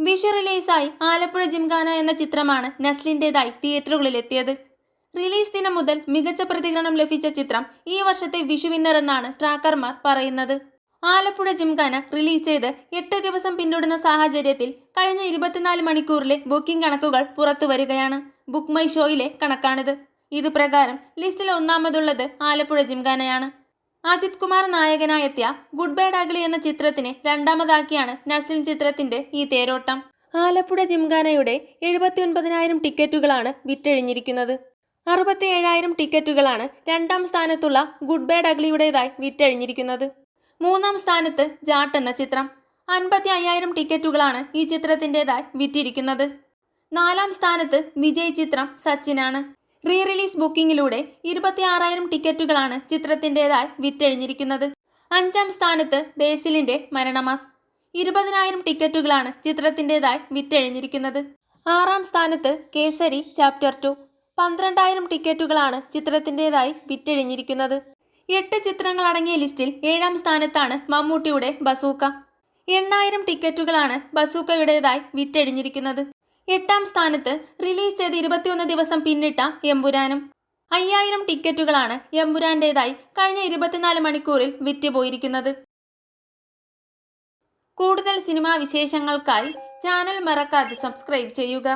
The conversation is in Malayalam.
വിഷു റിലീസായി ആലപ്പുഴ ജിംഖാന എന്ന ചിത്രമാണ് നസ്ലിന്റെതായി തിയേറ്ററുകളിലെത്തിയത്. റിലീസ് ദിനം മുതൽ മികച്ച പ്രതികരണം ലഭിച്ച ചിത്രം ഈ വർഷത്തെ വിഷു വിന്നർ എന്നാണ് ട്രാക്കർമാർ പറയുന്നത്. ആലപ്പുഴ ജിംഖാന റിലീസ് ചെയ്ത് എട്ട് ദിവസം പിന്നിടുന്ന സാഹചര്യത്തിൽ കഴിഞ്ഞ ഇരുപത്തിനാല് മണിക്കൂറിലെ ബുക്കിംഗ് കണക്കുകൾ പുറത്തു വരികയാണ്. ബുക്ക് മൈ ഷോയിലെ കണക്കാണിത്. ഇത് പ്രകാരം ലിസ്റ്റിൽ ഒന്നാമതുള്ളത് ആലപ്പുഴ ജിംഖാനയാണ്. അജിത് കുമാർ നായകനായെത്തിയ ഗുഡ് ബൈ ഡഗ്ലി എന്ന ചിത്രത്തിന് രണ്ടാമതാക്കിയാണ് നസ്ലിൻ ചിത്രത്തിന്റെ ഈ തേരോട്ടം. ആലപ്പുഴ ജിംഖാനയുടെ എഴുപത്തി ഒൻപതിനായിരം ടിക്കറ്റുകളാണ് വിറ്റഴിഞ്ഞിരിക്കുന്നത്. അറുപത്തി ഏഴായിരം ടിക്കറ്റുകളാണ് രണ്ടാം സ്ഥാനത്തുള്ള ഗുഡ് ബൈ ഡഗ്ലിയുടേതായി വിറ്റഴിഞ്ഞിരിക്കുന്നത്. മൂന്നാം സ്ഥാനത്ത് ജാട്ട് എന്ന ചിത്രം. അൻപത്തി അയ്യായിരം ടിക്കറ്റുകളാണ് ഈ ചിത്രത്തിന്റെതായി വിറ്റിരിക്കുന്നത്. നാലാം സ്ഥാനത്ത് വിജയ് ചിത്രം സച്ചിനാണ്. റീ റിലീസ് ബുക്കിംഗിലൂടെ ഇരുപത്തി ആറായിരം ടിക്കറ്റുകളാണ് ചിത്രത്തിന്റെതായി വിറ്റഴിഞ്ഞിരിക്കുന്നത്. അഞ്ചാം സ്ഥാനത്ത് ബേസിലിന്റെ മരണമാസ്. ഇരുപതിനായിരം ടിക്കറ്റുകളാണ് ചിത്രത്തിന്റെതായി വിറ്റഴിഞ്ഞിരിക്കുന്നത്. ആറാം സ്ഥാനത്ത് കേസരി ചാപ്റ്റർ ടു. പന്ത്രണ്ടായിരം ടിക്കറ്റുകളാണ് ചിത്രത്തിന്റെതായി വിറ്റഴിഞ്ഞിരിക്കുന്നത്. എട്ട് ചിത്രങ്ങളടങ്ങിയ ലിസ്റ്റിൽ ഏഴാം സ്ഥാനത്താണ് മമ്മൂട്ടിയുടെ ബസൂക്ക. എണ്ണായിരം ടിക്കറ്റുകളാണ് ബസൂക്കയുടേതായി വിറ്റഴിഞ്ഞിരിക്കുന്നത്. എട്ടാം സ്ഥാനത്ത് റിലീസ് ചെയ്ത് ഇരുപത്തിയൊന്ന് ദിവസം പിന്നിട്ട എമ്പുരാനും. അയ്യായിരം ടിക്കറ്റുകളാണ് എമ്പുരാന്റേതായി കഴിഞ്ഞ ഇരുപത്തിനാല് മണിക്കൂറിൽ വിറ്റുപോയിരിക്കുന്നത്. കൂടുതൽ സിനിമാ വിശേഷങ്ങൾക്കായി ചാനൽ മറക്കാതെ സബ്സ്ക്രൈബ് ചെയ്യുക.